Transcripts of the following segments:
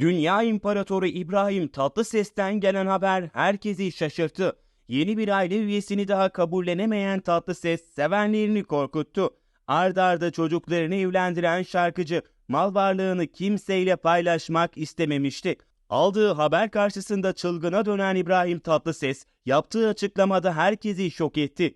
Dünya İmparatoru İbrahim Tatlıses'ten gelen haber herkesi şaşırttı. Yeni bir aile üyesini daha kabullenemeyen Tatlıses sevenlerini korkuttu. Arda arda çocuklarını evlendiren şarkıcı mal varlığını kimseyle paylaşmak istememişti. Aldığı haber karşısında çılgına dönen İbrahim Tatlıses yaptığı açıklamada herkesi şok etti.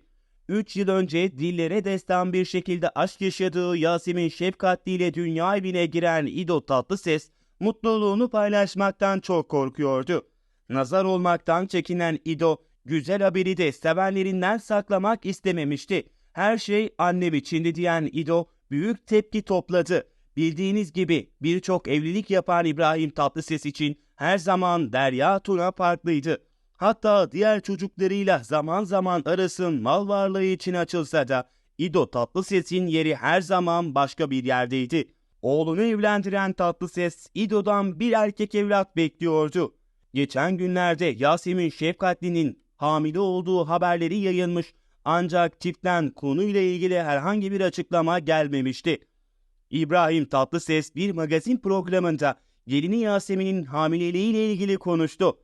3 yıl önce dillere destan bir şekilde aşk yaşadığı Yasemin Şefkatli ile dünya evine giren İdo Tatlıses, mutluluğunu paylaşmaktan çok korkuyordu. Nazar olmaktan çekinen İdo, güzel haberi de sevenlerinden saklamak istememişti. Her şey annem içindi diyen İdo, büyük tepki topladı. Bildiğiniz gibi birçok evlilik yapan İbrahim Tatlıses için her zaman Derya Tuna farklıydı. Hatta diğer çocuklarıyla zaman zaman arasın mal varlığı için açılsa da İdo Tatlıses'in yeri her zaman başka bir yerdeydi. Oğlunu evlendiren Tatlıses, İdo'dan bir erkek evlat bekliyordu. Geçen günlerde Yasemin Şefkatli'nin hamile olduğu haberleri yayılmış ancak çiftten konuyla ilgili herhangi bir açıklama gelmemişti. İbrahim Tatlıses bir magazin programında gelini Yasemin'in hamileliğiyle ilgili konuştu.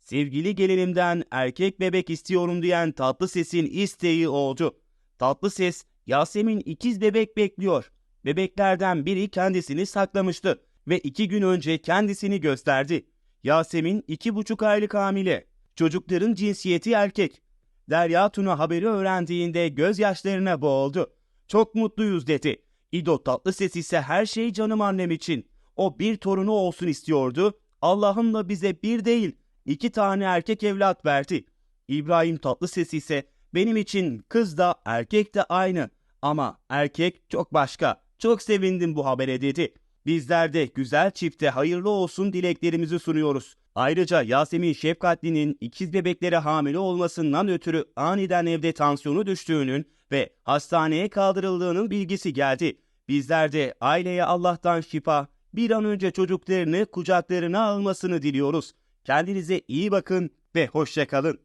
Sevgili gelinimden erkek bebek istiyorum diyen Tatlıses'in isteği oldu. Tatlıses, Yasemin ikiz bebek bekliyor. Bebeklerden biri kendisini saklamıştı ve iki gün önce kendisini gösterdi. Yasemin iki buçuk aylık hamile. Çocukların cinsiyeti erkek. Derya Tuna haberi öğrendiğinde gözyaşlarına boğuldu. Çok mutluyuz dedi. İdo Tatlıses ise her şey canım annem için. O bir torunu olsun istiyordu. Allah'ım da bize bir değil, iki tane erkek evlat verdi. İbrahim Tatlıses ise benim için kız da erkek de aynı. Ama erkek çok başka. Çok sevindim bu habere dedi. Bizler de güzel çifte hayırlı olsun dileklerimizi sunuyoruz. Ayrıca Yasemin Şefkatli'nin ikiz bebeklere hamile olmasından ötürü aniden evde tansiyonu düştüğünün ve hastaneye kaldırıldığının bilgisi geldi. Bizler de aileye Allah'tan şifa, bir an önce çocuklarını kucaklarına almasını diliyoruz. Kendinize iyi bakın ve hoşçakalın.